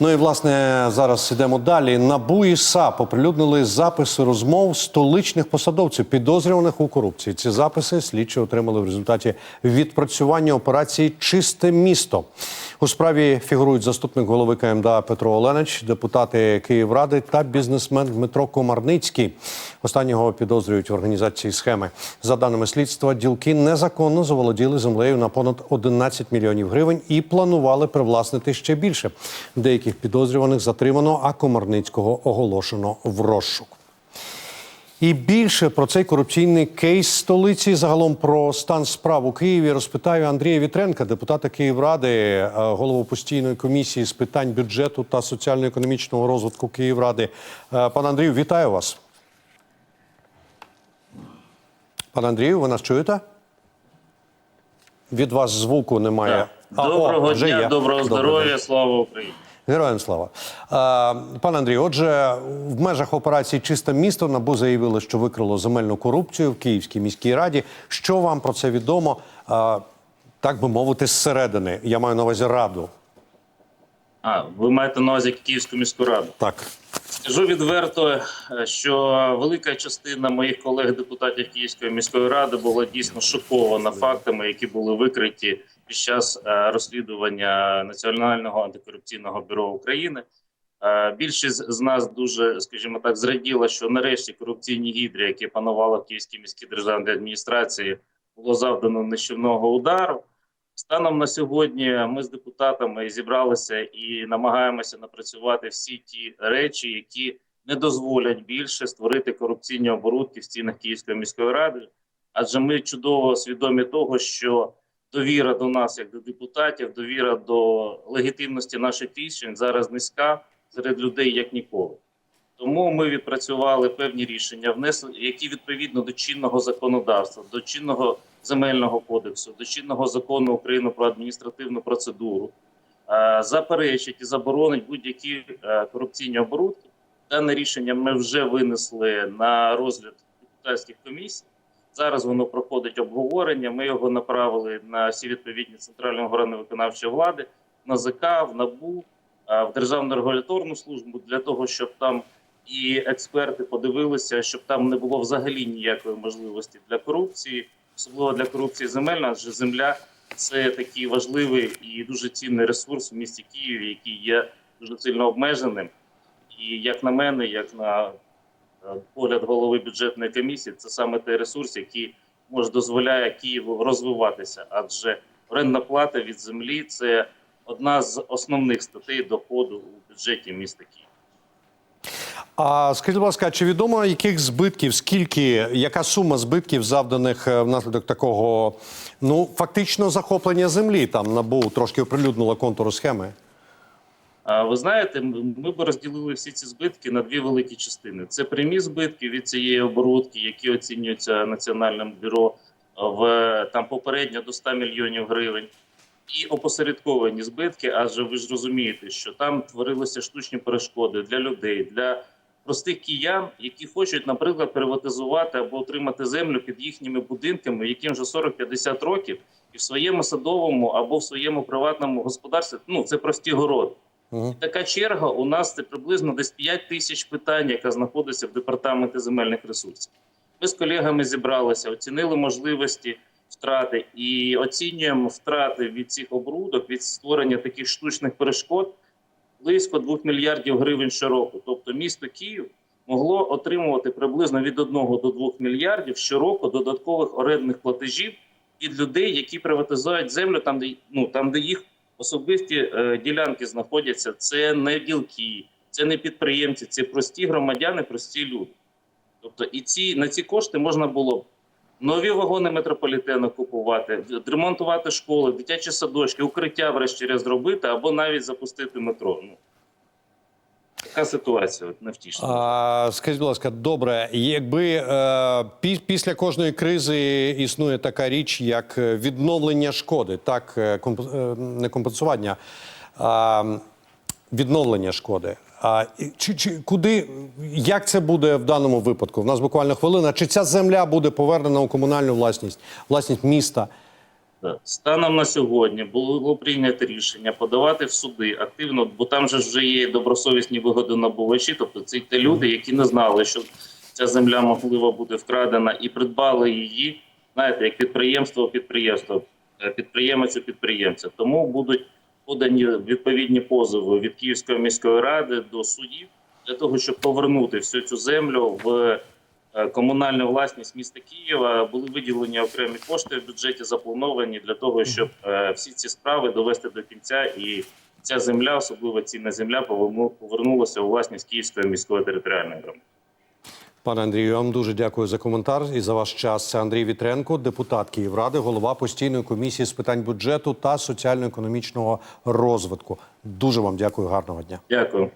Ну і власне зараз йдемо далі. НАБУ і САП оприлюднили записи розмов столичних посадовців, підозрюваних у корупції. Ці записи слідчі отримали в результаті відпрацювання операції Чисте місто. У справі фігурують заступник голови КМДА Петро Оленич, депутати Київради та бізнесмен Дмитро Комарницький. Останнього підозрюють в організації схеми. За даними слідства, ділки незаконно заволоділи землею на понад 11 мільйонів гривень і планували привласнити ще більше. Деяких підозрюваних затримано, а Комарницького оголошено в розшук. І більше про цей корупційний кейс столиці, загалом про стан справ у Києві, розпитаю Андрія Вітренка, депутата Київради, е, голову постійної комісії з питань бюджету та соціально-економічного розвитку Київради. Е, Пане Андрію, вітаю вас. Пане Андрію, ви нас чуєте? Від вас звуку немає. А, о, Доброго вже дня, доброго здоров'я, слава Україні. Героям слава. Пане Андрію, отже, в межах операції Чисте місто НАБУ заявили, що викрило земельну корупцію в Київській міській раді. Що вам про це відомо? Так би мовити, зсередини. Я маю на увазі раду. А, ви маєте на увазі Київську міську раду. Так. Скажу відверто, що велика частина моїх колег-депутатів Київської міської ради була дійсно шокована фактами, які були викриті під час е, розслідування Національного антикорупційного бюро України. Е, Більшість з нас дуже, скажімо так, зраділа, що нарешті корупційні гідрі, які панували в Київській міській державній адміністрації, було завдано нищівного удару. Станом на сьогодні ми з депутатами зібралися і намагаємося напрацювати всі ті речі, які не дозволять більше створити корупційні оборудки в стінах Київської міської ради. Адже ми чудово свідомі того, що довіра до нас, як до депутатів, довіра до легітимності наших рішень зараз низька серед людей як ніколи. Тому ми відпрацювали певні рішення, внесли, які відповідно до чинного законодавства, до чинного земельного кодексу, до чинного закону України про адміністративну процедуру, е, заперечить і заборонить будь-які е, корупційні оборудки. Дане рішення ми вже винесли на розгляд депутатських комісій. Зараз воно проходить обговорення. Ми його направили на всі відповідні центральні органи виконавчої влади, на ЗК, в НАБУ, е, в Державну регуляторну службу для того, щоб там і експерти подивилися, щоб там не було взагалі ніякої можливості для корупції, особливо для корупції земельна, адже земля це такий важливий і дуже цінний ресурс в місті Києві, який є дуже сильно обмеженим. І як на мене, як на погляд голови бюджетної комісії, це саме той ресурс, який може дозволяє Києву розвиватися, адже орендна плата від землі це одна з основних статей доходу у бюджеті міста Києва. А скажіть, будь ласка, чи відомо яких збитків, скільки, яка сума збитків завданих е, внаслідок такого, ну фактично захоплення землі? Там НАБУ трошки оприлюднило контуру схеми. Ви знаєте, ми б розділили всі ці збитки на дві великі частини: це прямі збитки від цієї оборудки, які оцінюються національним бюро в там попередньо до 100 мільйонів гривень, і опосередковані збитки. Адже ви ж розумієте, що там творилися штучні перешкоди для людей, для простих киян, які хочуть, наприклад, приватизувати або отримати землю під їхніми будинками, яким вже 40-50 років, і в своєму садовому або в своєму приватному господарстві. Ну це прості городи. Угу. Така черга у нас це приблизно десь 5 тисяч питань, яка знаходиться в департаменті земельних ресурсів. Ми з колегами зібралися, оцінили можливості втрати і оцінюємо втрати від цих оборудок, від створення таких штучних перешкод близько 2 мільярдів гривень щороку. Тобто місто Київ могло отримувати приблизно від 1 до 2 мільярдів щороку додаткових орендних платежів від людей, які приватизують землю там, де ну там, де їх особисті е, ділянки знаходяться. Це не ділки, це не підприємці, це прості громадяни, прості люди. Тобто, і ці на ці кошти можна було нові вагони метрополітену купувати, ремонтувати школи, дитячі садочки, укриття, врешті-решт зробити або навіть запустити метро. Така ситуація от, невтішна. Скажіть, будь ласка, добре, якби е, пі- після кожної кризи існує така річ, як е, відновлення шкоди, так е, комп- е, не компенсування, а відновлення шкоди. А чи, чи куди як це буде в даному випадку? В нас буквально хвилина. Чи ця земля буде повернена у комунальну власність, власність міста? Станом на сьогодні було прийнято рішення подавати в суди активно, бо там же вже є добросовісні вигодонабувачі, тобто це ті люди, які не знали, що ця земля можливо буде вкрадена, і придбали її, знаєте, як підприємство у підприємство, е, підприємець у підприємця. Тому будуть подані відповідні позови від Київської міської ради до судів для того, щоб повернути всю цю землю в комунальну власність міста Києва. Були виділені окремі кошти в бюджеті, заплановані для того, щоб е, всі ці справи довести до кінця, і ця земля, особливо цінна земля, поверну- повернулася у власність Київської міської територіальної громади. Пане Андрію, я вам дуже дякую за коментар і за ваш час. Це Андрій Вітренко, депутат Київради, голова постійної комісії з питань бюджету та соціально-економічного розвитку. Дуже вам дякую. Гарного дня. Дякую.